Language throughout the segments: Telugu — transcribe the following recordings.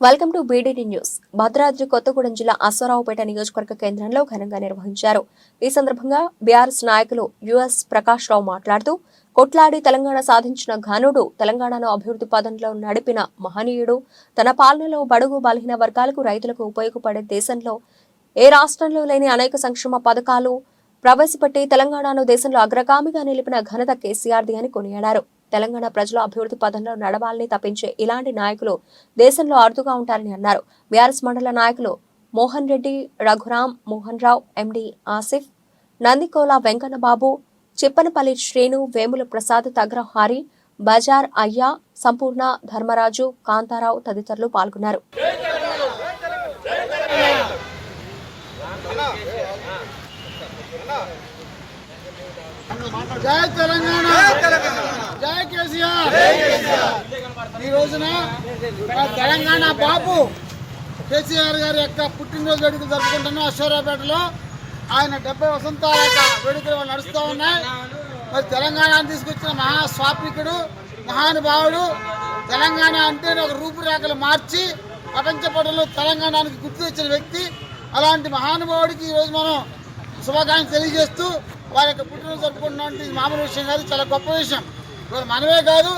Welcome to BDD news. Bhadradri Kothagudem జిల్లా అశ్వరావుపేట నియోజకవర్గ కేంద్రంలో ఘనంగా నిర్వహించారు. ఈ సందర్భంగా బీఆర్ఎస్ నాయకులు యుఎస్ ప్రకాష్ రావు మాట్లాడుతూ కొట్లాడి తెలంగాణ సాధించిన ఘనుడు తెలంగాణను అభివృద్ధి పదంలో నడిపిన మహనీయుడు తన పాలనలో బడుగు బలహీన వర్గాలకు రైతులకు ఉపయోగపడే దేశంలో ఏ రాష్ట్రంలో లేని అనేక సంక్షేమ పథకాలు ప్రవేశపెట్టి తెలంగాణను దేశంలో అగ్రగామిగా నిలిపిన ఘనత కేసీఆర్ది అని కొనియాడారు. తెలంగాణ ప్రజలు అభివృద్ధి పదంలో నడవాలని తప్పించే ఇలాంటి నాయకులు దేశంలో అరుదుగా ఉంటారని అన్నారు. బీఆర్ఎస్ మండల నాయకులు మోహన్ రెడ్డి రఘురాం మోహన్ రావు ఎండి ఆసిఫ్ నందికోల వెంకన్నబాబు చిప్పనపల్లి శ్రేణు వేముల ప్రసాద్ తగ్రహారి బజార్ అయ్య సంపూర్ణ ధర్మరాజు కాంతారావు తదితరులు పాల్గొన్నారు. జై తెలంగాణ! జై కేసీఆర్. ఈ రోజున తెలంగాణ బాబు కేసీఆర్ గారి యొక్క పుట్టినరోజు వేడుకలు జరుపుకుంటున్నాం అశ్వరాపేటలో ఆయన డెబ్బై వసంతాల యొక్క వేడుకలు నడుస్తూ ఉన్నాయి? మరి తెలంగాణను తీసుకొచ్చిన మహా మహానుభావుడు తెలంగాణ అంటే ఒక రూపురేఖలు మార్చి ప్రపంచ పటంలో తెలంగాణకి గుర్తు తెచ్చిన వ్యక్తి. అలాంటి మహానుభావుడికి ఈరోజు మనం శుభాకాంక్షలు తెలియజేస్తూ వారి యొక్క పుట్టినరోజు జరుపుకుంటున్నాం ఇది మామూలు విషయం కాదు చాలా గొప్ప విషయం. మనమే కాదు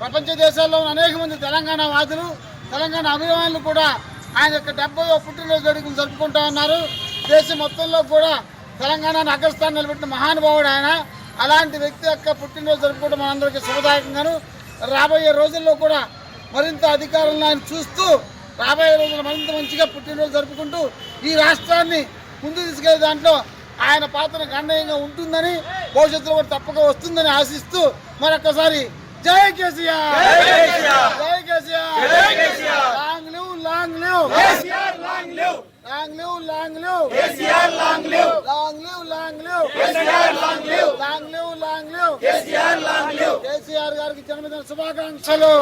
ప్రపంచ దేశాల్లో ఉన్న అనేక మంది తెలంగాణ వాదులు తెలంగాణ అభిమానులు కూడా ఆయన యొక్క డెబ్బై పుట్టినరోజు వేడుకలు జరుపుకుంటా ఉన్నారు. దేశం మొత్తంలో కూడా తెలంగాణను అగ్రస్థానం నిలబెట్టిన మహానుభావుడు ఆయన. అలాంటి వ్యక్తి యొక్క పుట్టినరోజు జరుపుకోవడం మనందరికీ శుభదాయకంగాను. రాబోయే రోజుల్లో కూడా మరింత అధికారులను ఆయన చూస్తూ రాబోయే రోజుల్లో మరింత మంచిగా పుట్టినరోజు జరుపుకుంటూ ఈ రాష్ట్రాన్ని ముందు తీసుకెళ్ళే దాంట్లో ఆయన పాత్ర గణనీయంగా ఉంటుందని భవిష్యత్తులో కూడా తప్పక వస్తుందని ఆశిస్తూ మరొకసారి జై కేసీఆర్. జై KCR. Long live long live. Long live. Long live long live. Long live. Long live long live. KCR గారికి జన్మదిన శుభాకాంక్షలు.